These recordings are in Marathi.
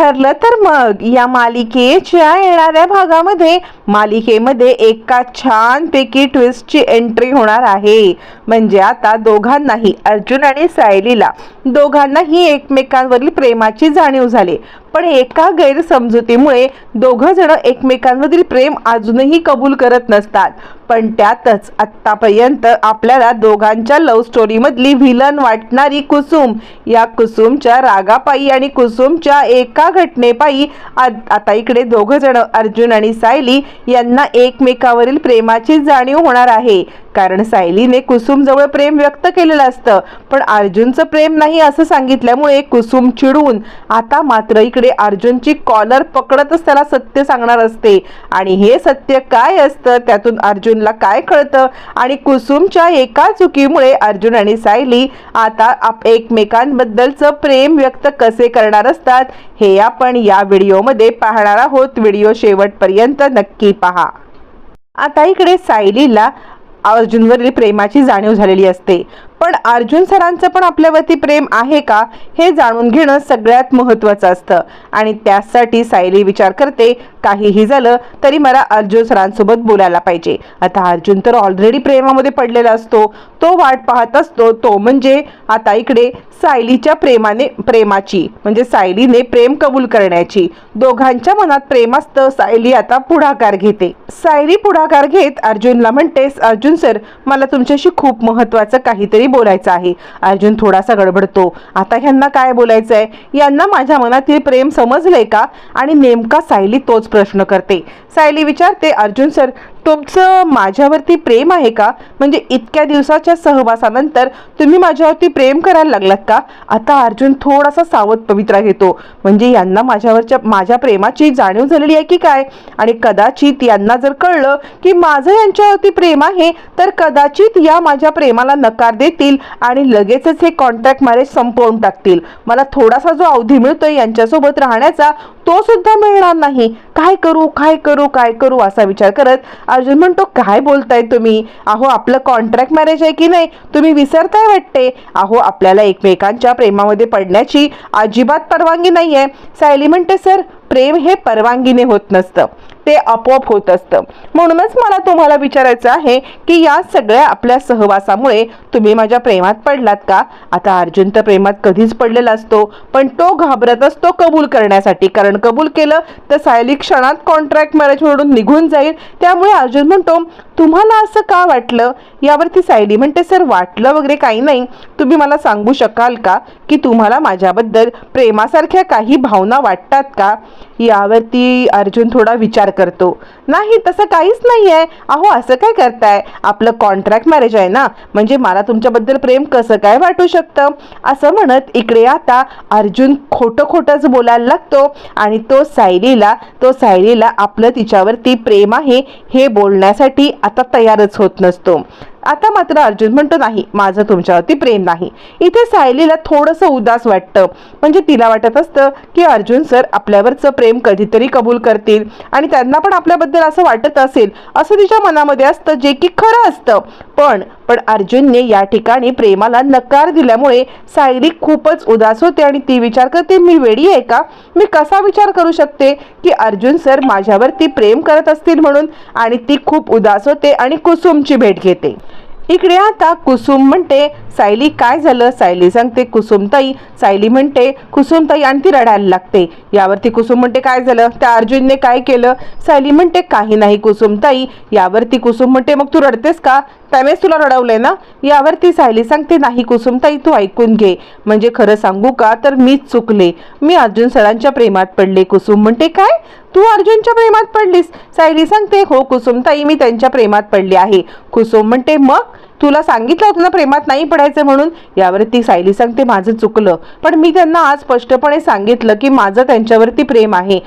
ठरलं तर मग या मालिकेच्या येणाऱ्या भागामध्ये मालिकेमध्ये एका छानपैकी ट्विस्टची एंट्री होणार आहे. म्हणजे आता दोघांनाही अर्जुन आणि सायलीला दोघांनाही एकमेकांवरील प्रेमाची जाणीव झाली. पण एका गैरसमजुतीमुळे दोघं जण एकमेकांमधील प्रेम अजूनही कबूल करत नसतात. पण त्यातच आत्तापर्यंत आपल्याला दोघांच्या लव्ह स्टोरीमधली व्हिलन वाटणारी कुसुम या कुसुमच्या रागापायी आणि कुसुमच्या एका घटनेपायी आता इकडे दोघं जण अर्जुन आणि सायली यांना एकमेकावरील प्रेमाची जाणीव होणार आहे. कारण सायलीने कुसुमजवळ प्रेम व्यक्त केलेलं असतं. पण अर्जुनचं प्रेम नाही असं सांगितल्यामुळे कुसुम चिडून आता मात्र इकडे अर्जुनची कॉलर पकडतच त्याला सत्य सांगणार असते. आणि हे सत्य काय असतं? त्यातून अर्जुनला काय कळतं? आणि कुसुमच्या एका चुकीमुळे अर्जुन आणि सायली आता आप एकमेकांबद्दलचं प्रेम व्यक्त कसे करणार असतात? हे आपण या व्हिडिओमध्ये पाहणार आहोत. व्हिडिओ शेवटपर्यंत नक्की पहा. आता इकडे सायलीला अर्जुनवरील प्रेमाची जाणीव झालेली असते. पण अर्जुन सरांचं पण आपल्यावरती प्रेम आहे का? हे जाणून घेणं सगळ्यात महत्त्वाचं असतं. आणि त्यासाठी सायली विचार करते काहीही झालं तरी मला अर्जुन सरांसोबत बोलायला पाहिजे. आता अर्जुन तर ऑलरेडी प्रेमामध्ये पडलेला असतो. तो वाट पाहत असतो. तो म्हणजे आता इकडे सायलीच्या प्रेमाने प्रेमाची म्हणजे सायलीने प्रेम कबूल करण्याची. दोघांच्या मनात प्रेम असतं. सायली आता पुढाकार घेते. सायली पुढाकार घेत अर्जुनला म्हणतेस अर्जुन सर मला तुमच्याशी खूप महत्वाचं काहीतरी बोलायचं आहे. अर्जुन थोडासा गडबडतो. आता ह्यांना काय बोलायचं आहे यांना माझ्या मनातील प्रेम समजलंय का? आणि नेमका सायली तोच प्रश्न करते. सायली विचारते अर्जुन सर तुमचं माझ्यावरती प्रेम आहे का? म्हणजे इतक्या दिवसाच्या सहवासानंतर तुम्ही माझ्यावरती प्रेम करायला लागलात का? आता अर्जुन थोडासा सावध पवित्रा घेतो. म्हणजे यांना माझ्यावरच्या माझ्या प्रेमाची जाणीव झालेली आहे की काय? आणि कदाचित यांना जर कळलं की माझं यांच्यावरती प्रेम आहे तर कदाचित या माझ्या प्रेमाला नकार देतील आणि लगेचच हे कॉन्ट्रॅक्ट मॅरेज संपवून टाकतील. मला थोडासा जो अवधी मिळतोय यांच्यासोबत राहण्याचा तो सुद्धा मिळणार नाही. काय करू काय करू काय करू असा विचार करत अर्जुन म्हणतो काय बोलताय तुम्ही? अहो आपलं कॉन्ट्रॅक्ट मॅरेज आहे की नाही? तुम्ही विसरताय वाटते? अहो आपल्याला एकमेकांच्या प्रेमामध्ये पडण्याची अजिबात परवानगी नाही आहे सायली म्हणते सर प्रेम हे परवानगीने होत नसतं. ते आपोआप होत असतं. म्हणूनच मला तुम्हाला विचारायचं आहे की या सगळ्या आपल्या सहवासामुळे तुम्ही माझ्या प्रेमात पडलात का? आता अर्जुन तर प्रेमात कधीच पडलेला असतो पण तो घाबरत असतो कबूल करण्यासाठी. कारण कबूल केलं तर सायली क्षणात कॉन्ट्रॅक्ट मॅरेज म्हणून निघून जाईल. त्यामुळे अर्जुन म्हणतो तुम्हाला असं का वाटलं? यावरती सायली म्हणते सर वाटलं वगैरे काही नाही. तुम्ही मला सांगू शकाल का? की तुम्हाला माझ्याबद्दल प्रेमासारख्या काही भावना वाटतात का? यावरती अर्जुन थोडा विचार करतो. नाही तसं काहीच नाही आहे अहो असं काय करताय? आपलं कॉन्ट्रॅक्ट मॅरेज आहे ना? म्हणजे मला तुमच्याबद्दल प्रेम कसं काय वाटू शकतं? असं म्हणत इकडे आता अर्जुन खोटं खोटंच बोलायला लागतो आणि तो सायलीला तो सायलीला आपलं तिच्यावरती प्रेम आहे हे बोलण्यासाठी आता तयारच होत नसतो. आता मात्र अर्जुन म्हणतो नाही माझं तुमच्यावरती प्रेम नाही. इथे सायलीला थोडंसं उदास वाटतं. म्हणजे तिला वाटत असतं की अर्जुन सर आपल्यावरचं प्रेम कधीतरी कबूल करतील आणि त्यांना पण आपल्याबद्दल असं वाटत असेल असं तिच्या मनामध्ये असतं जे की खरं असतं. पण पण अर्जुनने या ठिकाणी प्रेमाला नकार दिल्यामुळे सायली खूपच उदास होते आणि ती विचार करते मी वेडी आहे का? मी कसा विचार करू शकते की अर्जुन सर माझ्यावरती प्रेम करत असतील म्हणून? आणि ती खूप उदास होते आणि कुसुमची भेट घेते. इकडे आता कुसुम म्हणते सायली काय झालं? सायली सांगते कुसुमताई सायली म्हणते कुसुमताई आणि ती रडायला लागते. यावरती कुसुम म्हणते काय झालं? त्या अर्जुनने काय केलं? सायली म्हणते काही नाही कुसुमताई. यावरती कुसुम म्हणते मग तू रडतेस का? त्यानेच तुला रडवलंय ना? यावरती सायली सांगते नाही कुसुमताई तू ऐकून घे. म्हणजे खरं सांगू का? तर मीच चुकले. मी अर्जुन सरांच्या प्रेमात पडले. कुसुम म्हणते काय? तू अर्जुनच्या प्रेमात पडलीस? सायली सांगते हो कुसुमताई मी त्यांच्या प्रेमात पडली आहे. कुसुम म्हणते मग? तुला सांगितलं होतं ना प्रेमात नाही पडायचं म्हणून? यावरती सायली सांगते माझं चुकलं. पण मी त्यांना आज स्पष्टपणे सांगितलं की माझं त्यांच्यावरती प्रेम आहे.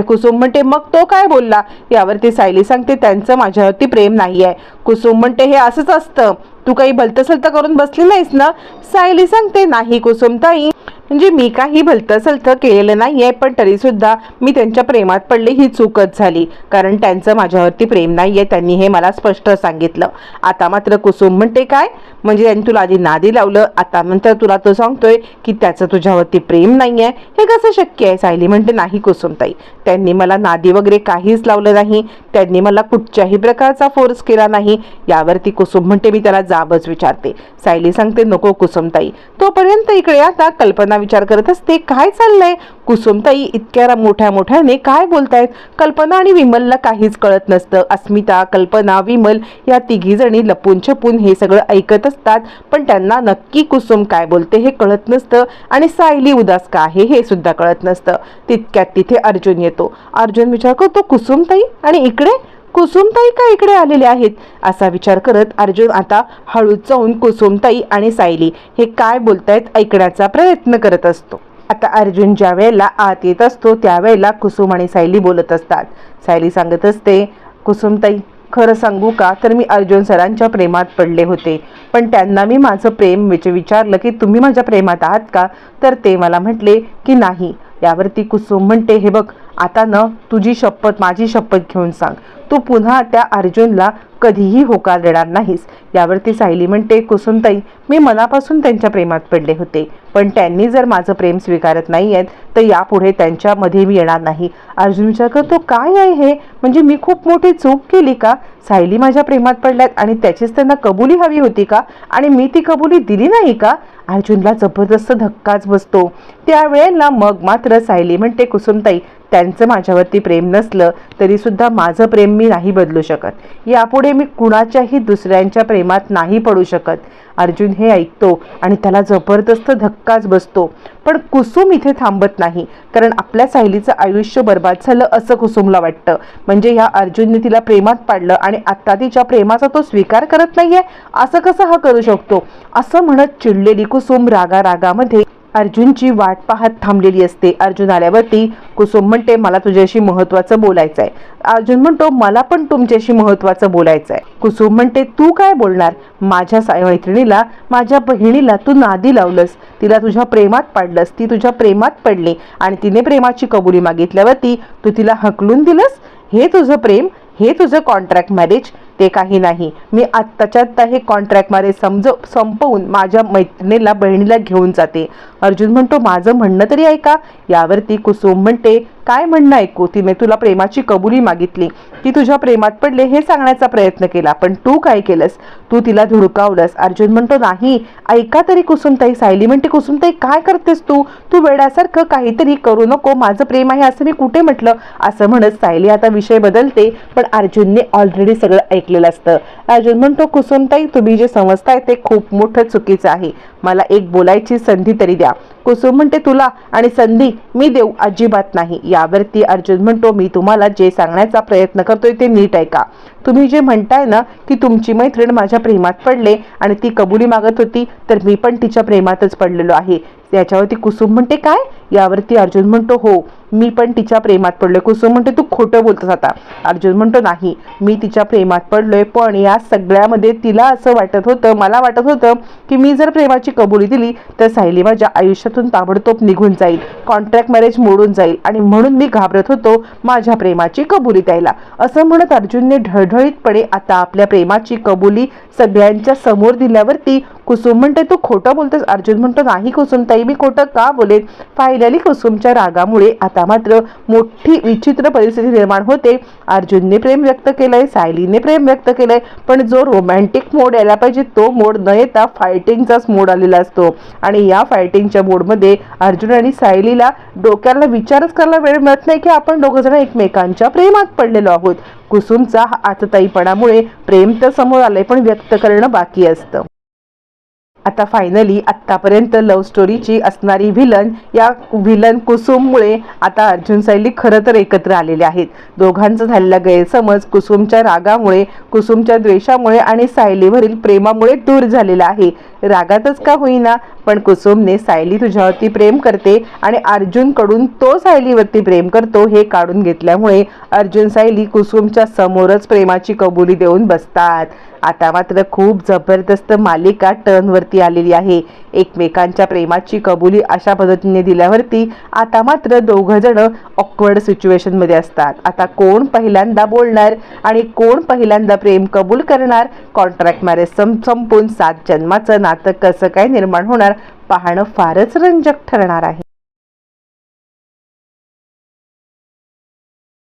कुसुम म्हणते मग तो काय बोलला? यावरती सायली सांगते त्यांचं माझ्यावरती प्रेम नाही आहे. कुसुम म्हणते हे असंच असतं. तू काही भलतसलतं करून बसली नाहीस ना? सायली सांगते नाही कुसुमताई म्हणजे मी काही भलतं सलतं केलेलं नाही आहे पण तरीसुद्धा मी त्यांच्या प्रेमात पडले ही चूकच झाली. कारण त्यांचं माझ्यावरती प्रेम नाही आहे त्यांनी हे मला स्पष्ट सांगितलं. आता मात्र कुसुम म्हणते काय? म्हणजे त्यांनी तुला आधी नादी लावलं आता नंतर तुला तो सांगतोय की त्याचं तुझ्यावरती प्रेम नाही आहे हे कसं शक्य आहे? सायली म्हणते नाही कुसुमताई त्यांनी मला नादी वगैरे काहीच लावलं नाही. त्यांनी मला कुठच्याही प्रकारचा फोर्स केला नाही. यावरती कुसुम म्हणते मी त्याला जाबच विचारते. सायली सांगते नको कुसुमताई तोपर्यंत इकडे आता कल्पना विचार करत असते काय चाललंय? कुसुमताई इतक्या मोठ्या मोठ्याने काय बोलतायत? कल्पना आणि विमलला काहीच कळत नसतं. अस्मिता कल्पना विमल या तिघी जणी लपून छपून हे सगळं ऐकत असतात पण त्यांना नक्की कुसुम काय बोलते हे कळत नसतं आणि सायली उदास का आहे हे सुद्धा कळत नसतं. तितक्यात तिथे अर्जुन येतो. अर्जुन विचार करतो कुसुमताई आणि इकडे? कुसुमताई का इकडे आलेले आहेत? असा विचार करत अर्जुन आता हळूच जाऊन कुसुमताई आणि सायली हे काय बोलतायत ऐकण्याचा प्रयत्न करत असतो. आता अर्जुन ज्या वेळेला आत येत असतो त्यावेळेला कुसुम आणि सायली बोलत असतात. सायली सांगत असते कुसुमताई खरं सांगू का? तर मी अर्जुन सरांच्या प्रेमात पडले होते. पण त्यांना मी माझं प्रेम विच विचारलं की तुम्ही माझ्या प्रेमात आहात का? तर ते मला म्हटले की नाही. यावरती कुसुम म्हणते हे बघ आता न तुझी शपथ माझी शपथ घेऊन सांग. तू पुन्हा त्या अर्जुनला कधीही होकार देणार नाहीस. यावरती सायली म्हणते कुसुमताई मी मनापासून त्यांच्या प्रेमात पडले होते. पण त्यांनी जर माझं प्रेम स्वीकारत नाही आहेत तर यापुढे त्यांच्यामध्ये मी येणार नाही. अर्जुन विचार करतो काय आहे हे? म्हणजे मी खूप मोठी चूक केली का? सायली माझ्या प्रेमात पडल्यात आणि त्याचीच त्यांना कबुली हवी होती का? आणि मी ती कबुली दिली नाही का? अर्जुनला जबरदस्त धक्काच बसतो. त्यावेळेला मग मात्र सायली म्हणते कुसुमताई त्यांचं माझ्यावरती प्रेम नसलं तरीसुद्धा माझं प्रेम मी नाही बदलू शकत. यापुढे मी कुणाच्याही दुसऱ्यांच्या प्रेमात नाही पडू शकत. अर्जुन हे ऐकतो आणि त्याला जबरदस्त धक्काच बसतो. पण कुसुम इथे थांबत नाही कारण आपल्या सायलीचं आयुष्य बर्बाद झालं असं कुसुमला वाटतं. म्हणजे ह्या अर्जुनने तिला प्रेमात पाडलं आणि आत्ता तिच्या प्रेमाचा तो स्वीकार करत नाहीये? असं कसं हा करू शकतो? असं म्हणत चिडलेली कुसुम रागा रागामध्ये अर्जुनची वाट पाहत थांबलेली असते. अर्जुन आल्यावरती कुसुम म्हणते मला तुझ्याशी महत्वाचं बोलायचं आहे अर्जुन म्हणतो मला पण तुमच्याशी महत्वाचं बोलायचं आहे कुसुम म्हणते तू काय बोलणार? माझ्या सा- मैत्रिणीला माझ्या बहिणीला तू नादी लावलंस. तिला तुझ्या प्रेमात पाडलंस. ती तुझ्या प्रेमात पडली आणि तिने प्रेमाची कबुली मागितल्यावरती तू तिला हकलून दिलंस. हे तुझं प्रेम हे तुझं कॉन्ट्रॅक्ट मॅरेज ते काही नाही. मी आत्ताच्या आत्ता हे कॉन्ट्रॅक्ट मॅरेज समज संपवून माझ्या मैत्रिणीला बहिणीला घेऊन जाते. अर्जुन म्हणतो माझं म्हणणं तरी ऐका यावरती कुसुम म्हणते काय म्हणणं ऐकू? तिने तुला प्रेमाची कबुली मागितली. ती तुझ्या प्रेमात पडले हे सांगण्याचा प्रयत्न केला पण तू काय केलंस? तू तिला धुडकावलंस. अर्जुन म्हणतो नाही ऐका तरी कुसुमताई सायली म्हणते कुसुमताई काय करतेस तू? तू वेड्यासारखं काहीतरी करू नको माझं प्रेम आहे असं मी कुठे म्हटलं? असं म्हणत सायली आता विषय बदलते पण अर्जुनने ऑलरेडी सगळं ऐकलेलं असतं. अर्जुन म्हणतो कुसुमताई तुम्ही जे समजताय ते खूप मोठं चुकीचं आहे. मला एक बोलायची संधी तरी द्या. कुसुम म्हणते तुला आणि संधी मी देऊ अजिबात नाही. यावरती अर्जुन म्हणतो मी तुम्हाला जे सांगण्याचा प्रयत्न करतोय ते नीट ऐका. तुम्ही जे म्हणताय ना की तुमची मैत्रीण माझ्या प्रेमात पडले आणि ती कबुली मागत होती तर मी पण तिच्या प्रेमातच पडलेलो आहे. याच्यावरती कुसुम म्हणते काय? यावरती अर्जुन म्हणतो हो मी पण तिच्या प्रेमात पडलोय. कुसुम म्हणते तू खोटं बोलतोस आता. अर्जुन म्हणतो नाही मी तिच्या प्रेमात पडलोय पण या सगळ्यामध्ये तिला असं वाटत होतं मला वाटत होतं की मी जर प्रेमाची कबुली दिली तर सायली माझ्या आयुष्यातून ताबडतोब निघून जाईल कॉन्ट्रॅक्ट मॅरेज मोडून जाईल आणि म्हणून मी घाबरत होतो माझ्या प्रेमाची कबुली द्यायला. असं म्हणत अर्जुनने ढळढळीतपणे आता आपल्या प्रेमाची कबुली सगळ्यांच्या समोर दिल्यावरती कुसुम म्हणते तू खोटं बोलतोस अर्जुन म्हणतो नाही कुसुम ताई मी खोटं का बोलेन फायनली कुसुमच्या रागामुळे आता मात्र मोठी विचित्र परिस्थिती निर्माण होते. अर्जुनने प्रेम व्यक्त केलंय सायलीने प्रेम व्यक्त केलंय पण जो रोमॅन्टिक मोड यायला पाहिजे तो मोड न येता फायटिंगचाच मोड आलेला असतो. आणि या फायटिंगच्या मोडमध्ये अर्जुन आणि सायलीला डोक्याला विचारच करायला वेळ मिळत नाही की आपण दोघं जण एकमेकांच्या प्रेमात पडलेलो आहोत. कुसुमचा हा आतताईपणामुळे प्रेम तर समोर आलंय पण व्यक्त करणं बाकी असतं. आता फायनली आत्तापर्यंत लव्ह स्टोरीची असणारी व्हिलन या व्हिलन कुसुममुळे आता अर्जुन सायली खरं तर एकत्र आलेले आहेत. दोघांचं झालेला गैरसमज कुसुमच्या रागामुळे कुसुमच्या द्वेषामुळे आणि सायलीवरील प्रेमामुळे दूर झालेला आहे. रागातच का होईना पण कुसुमने सायली तुझ्यावरती प्रेम करते आणि अर्जुनकडून तो सायलीवरती प्रेम करतो हे काढून घेतल्यामुळे अर्जुन सायली कुसुमच्या समोरच प्रेमाची कबुली देऊन बसतात. आता मात्र खूप जबरदस्त मालिका टर्नवरती आलेली आहे. एकमेकांच्या प्रेमाची कबुली अशा पद्धतीने दिल्यावरती आता मात्र दोघं जण ऑकवर्ड सिच्युएशनमध्ये असतात. आता कोण पहिल्यांदा बोलणार आणि कोण पहिल्यांदा प्रेम कबूल करणार? कॉन्ट्रॅक्ट मॅरेज संपून सात जन्माचं नातं कसं काय निर्माण होणार? पाहणं फारच रंजक ठरणार आहे.